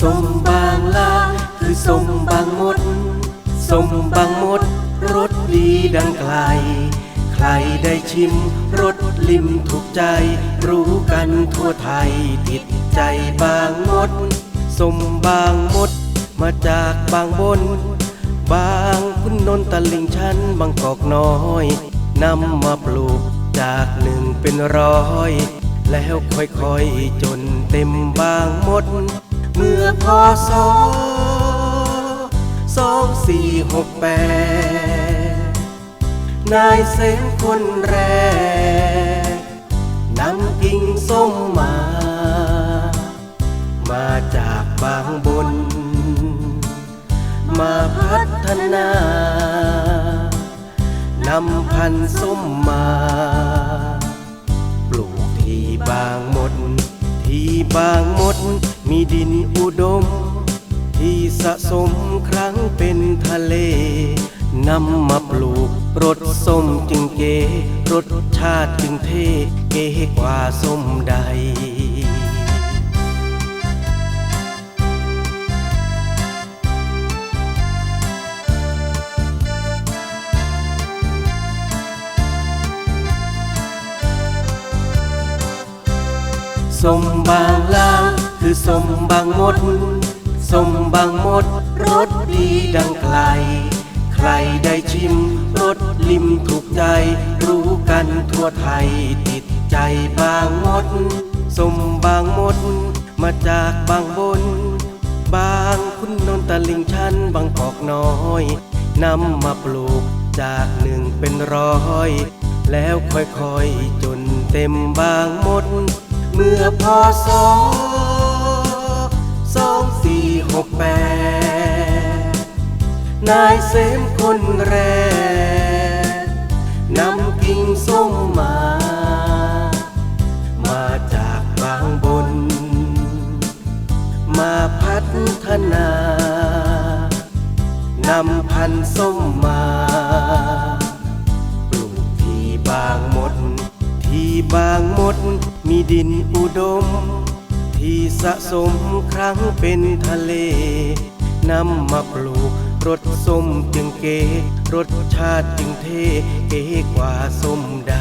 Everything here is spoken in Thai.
สมบางลาคือสมบางมด สมบางมด รสดีดังไกล ใครได้ชิมรสลิมถูกใจ รู้กันทั่วไทย ติดใจบางมด สมบางมด มาจากบางบน บางคุณนนตะลิงชันบางกอกน้อยนำมาปลูกจากหนึ่งเป็นร้อย แล้วค่อยๆจนเต็มบางมด มื่อพอสองสี่หกแปดนายเสมคนแรกนำกิ่งส้มมา มาจากบางบน มาพัฒนานำพันส้มมา ดินอุดม ที่สะสมครั้งเป็นทะเล นำมาปลูกรสส้มจึงเก๋รสชาติจึงเท่เก๋กว่าส้มใดสมบาง คือสมบางมด สมบางมด รสดีดังไกล ใครได้ชิมรสลิมถูกใจ รู้กันทั่วไทยติดใจบางมด สมบางมด มาจากบางบน บางคุณนนตะลิงชันบางกอกน้อยนำมาปลูกจากหนึ่งเป็นร้อย แล้วค่อยๆจนเต็มบางหมด เมื่อพอสอส นายเสมคนแรกนำกิ่งส้มมา มาจากบางบน มาพัฒนานำพันธุ์ส้มมาปลูกที่บางมด ที่บางมดมีดินอุดม ที่สะสมครั้งเป็นทะเลนำมาปลูก รสส้มจึงเก๋รสชาติจึงเท่เก๋กว่าส้มใด